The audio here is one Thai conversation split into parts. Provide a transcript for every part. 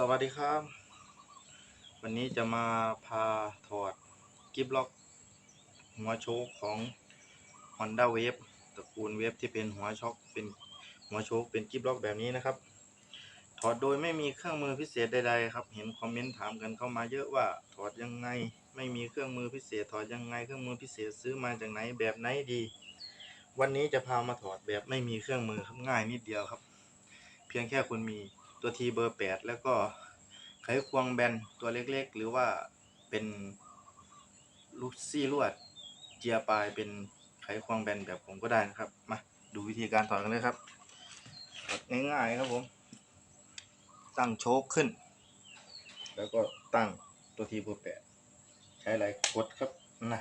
สวัสดีครับ วันนี้จะมาพาถอดกิฟล็อกหัวโชคของ Honda Wave ตระกูลเวฟที่เป็นหัวช็อคเป็นหัวโชคเป็นกิฟล็อกแบบนี้นะครับ ถอดโดยไม่มีเครื่องมือพิเศษใดๆครับ เห็นคอมเมนต์ถามกันเข้ามาเยอะว่าถอดยังไงไม่มีเครื่องมือพิเศษ ถอดยังไงเครื่องมือพิเศษซื้อมาจากไหนแบบไหนดี วันนี้จะพามาถอดแบบไม่มีเครื่องมือครับง่ายนิดเดียวครับ เพียงแค่คุณมี ตัวทีเบอร์แปดแล้วก็ไขควงแบนตัวเล็กๆ หรือว่าเป็นลูกซี่ลวดเจียปลายเป็นไขควงแบนแบบผมก็ได้นะครับ มาดูวิธีการถอดกันเลยครับง่ายๆครับผม ตั้งโชคขึ้น แล้วก็ตั้งตัวทีเบอร์แปดใช้อะไรกดครับนะ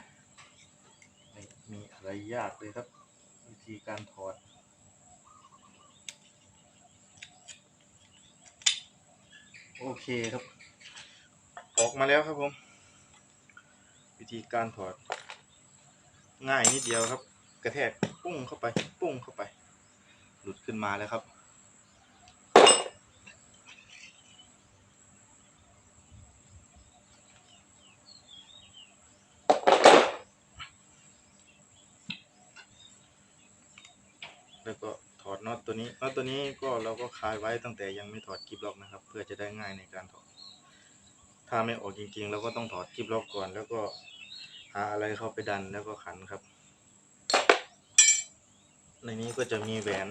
ไม่มีอะไรยากเลยครับ วิธีการถอด โอเคครับ ออกมาแล้วครับผม วิธีการถอด ง่ายนิดเดียวครับ กระแทกปุ้งเข้าไป ปุ้งเข้าไป หลุดขึ้นมาแล้วครับแล้วก็ ดน็อตตัวนี้น็อตตัวนี้ก็เราก็คลายไว้ตั้งแต่ยังไม่ถอดกิบล็อกนะครับ เพื่อจะได้ง่ายในการถอด ถ้าไม่ออกจริงๆ เราก็ต้องถอดกิบล็อกก่อน แล้วก็หาอะไรเข้าไปดันแล้วก็ขันครับ ในนี้ก็จะมีแหวน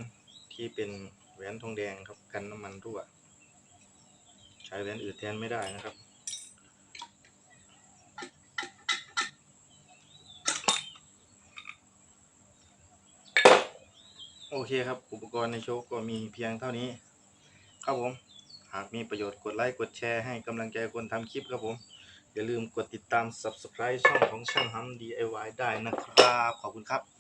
ที่เป็นแหวนทองแดงครับกันน้ำมันรั่ว ใช้แหวนอื่นแทนไม่ได้นะครับ โอเคครับ อุปกรณ์ในโชว์ก็มีเพียงเท่านี้ ครับผม หากมีประโยชน์กดไลค์กดแชร์ให้กำลังใจคนทำคลิปครับผม อย่าลืมกดติดตาม Subscribe ช่องของช่างฮัม DIY ได้นะครับ ขอบคุณครับ